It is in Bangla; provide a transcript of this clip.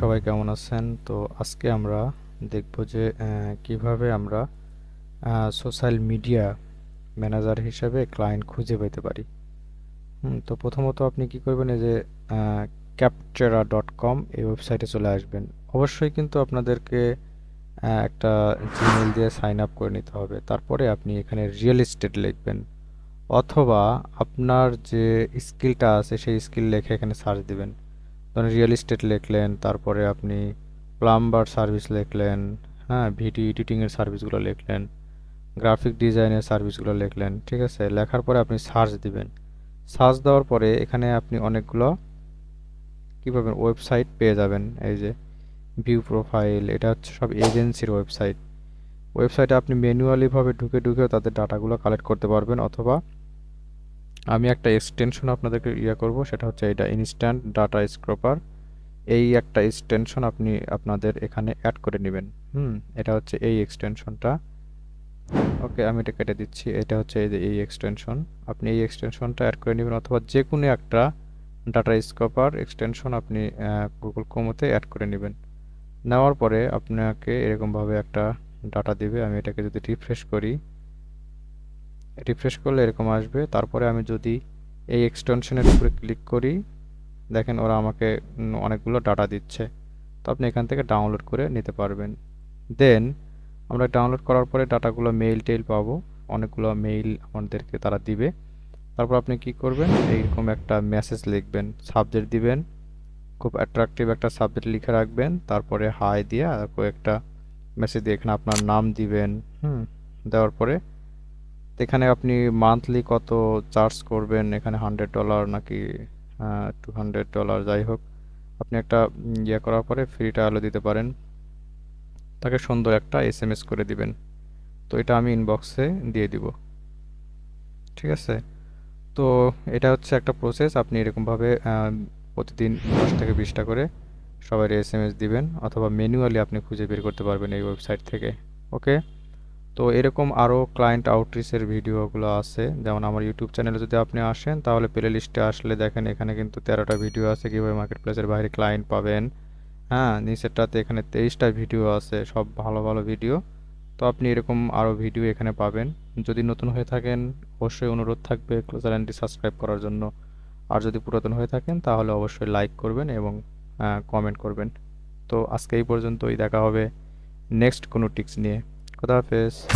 সবাই কেমন আছেন? তো আজকে আমরা দেখব যে কীভাবে আমরা সোশ্যাল মিডিয়া ম্যানেজার হিসেবে ক্লায়েন্ট খুঁজে পেতে পারি। তো প্রথমত আপনি কি করবেন, এই যে ক্যাপচারা ডট কম এই ওয়েবসাইটে চলে আসবেন। অবশ্যই কিন্তু আপনাদেরকে একটা জিমেল দিয়ে সাইন আপ করে নিতে হবে। তারপরে আপনি এখানে রিয়েল এস্টেট লিখবেন। অথবা আপনার যে স্কিলটা আছে, সেই স্কিল লিখে এখানে সার্চ দিবেন। ধরেন রিয়েল এস্টেট লিখলেন, তারপরে আপনি প্লাম্বার সার্ভিস লিখলেন হ্যাঁ ভিডিও এডিটিংয়ের সার্ভিসগুলো লিখলেন গ্রাফিক ডিজাইনের সার্ভিসগুলো লিখলেন, ঠিক আছে? লেখার পরে আপনি সার্চ দিবেন। সার্চ দেওয়ার পরে এখানে আপনি অনেকগুলো কী পাবেন? ওয়েবসাইট পেয়ে যাবেন, এই যে ভিউ প্রোফাইল এটা হচ্ছে সব এজেন্সির ওয়েবসাইট ওয়েবসাইটে আপনি ম্যানুয়ালিভাবে ঢুকে, ঢুকেও তাদের ডাটাগুলো কালেক্ট করতে পারবেন, অথবা আমি একটা এক্সটেনশন আপনাদেরকে ইয়ে করব, সেটা হচ্ছে এটা ইনস্ট্যান্ট ডাটা স্ক্রপার এই একটা এক্সটেনশন আপনি আপনাদের এখানে অ্যাড করে নেবেন। হুম, এটা হচ্ছে এই এক্সটেনশনটা ওকে, আমি এটা কেটে দিচ্ছি। এটা হচ্ছে এই যে এই এক্সটেনশন আপনি এই এক্সটেনশনটা অ্যাড করে নেবেন, অথবা যে কোনো একটা ডাটা স্কপার এক্সটেনশন আপনি গুগল ক্রোমোতে অ্যাড করে নেবেন। নেওয়ার পরে আপনাকে এরকমভাবে একটা ডাটা দিবে। আমি এটাকে যদি রিফ্রেশ করি রিফ্রেশ করলে এরকম আসবে। তারপরে আমি যদি এই এক্সটেনশনের উপরে ক্লিক করি, দেখেন ওরা আমাকে অনেকগুলো ডাটা দিচ্ছে। তো আপনি এখান থেকে ডাউনলোড করে নিতে পারবেন। দেন আমরা ডাউনলোড করার পরে ডাটাগুলো মেইল টেইল পাবো। অনেকগুলো মেইল আমাদেরকে তারা দিবে। তারপর আপনি কি করবেন? এইরকম একটা মেসেজ লিখবেন। সাবজেক্ট দিবেন। খুব অ্যাট্রাকটিভ একটা সাবজেক্ট লিখে রাখবেন। তারপরে হাই দিয়ে আর একটা মেসেজ দিয়ে এখানে আপনার নাম দিবেন। হুম, দেওয়ার পরে এখানে আপনি মান্থলি কত চার্জ করবেন? এখানে হান্ড্রেড ডলার নাকি টু হান্ড্রেড ডলার যাই হোক। আপনি একটা ইয়ে করার পরে ফ্রি ট্রায়ালও দিতে পারেন। তাকে সুন্দর একটা এস এম এস করে দিবেন। তো এটা আমি ইনবক্সে দিয়ে দিব। ঠিক আছে? তো এটা হচ্ছে একটা প্রসেস আপনি এরকমভাবে প্রতিদিন দশ থেকে বিশটা করে সবাই এস এম এস দিবেন অথবা ম্যানুয়ালি আপনি খুঁজে বের করতে পারবেন এই ওয়েবসাইট থেকে। ওকে তো এরকম আরও ক্লায়েন্ট আউটরিচের ভিডিওগুলো আছে। যেমন আমার ইউটিউব চ্যানেলে যদি আপনি আসেন, তাহলে প্লে লিস্টে আসলে দেখেন এখানে কিন্তু তেরোটা ভিডিও আছে। কীভাবে মার্কেট প্লেসের বাইরে ক্লায়েন্ট পাবেন। হ্যাঁ নিচেরটাতে এখানে তেইশটা ভিডিও আছে, সব ভালো ভালো ভিডিও তো আপনি এরকম আরও ভিডিও এখানে পাবেন। যদি নতুন হয়ে থাকেন, অবশ্যই অনুরোধ থাকবে চ্যানেলটি সাবস্ক্রাইব করার জন্য। আর যদি পুরাতন হয়ে থাকেন, তাহলে অবশ্যই লাইক করবেন এবং কমেন্ট করবেন। তো আজকে এই পর্যন্তই, দেখা হবে নেক্সট কোনো টিপস নিয়ে। خداحافظ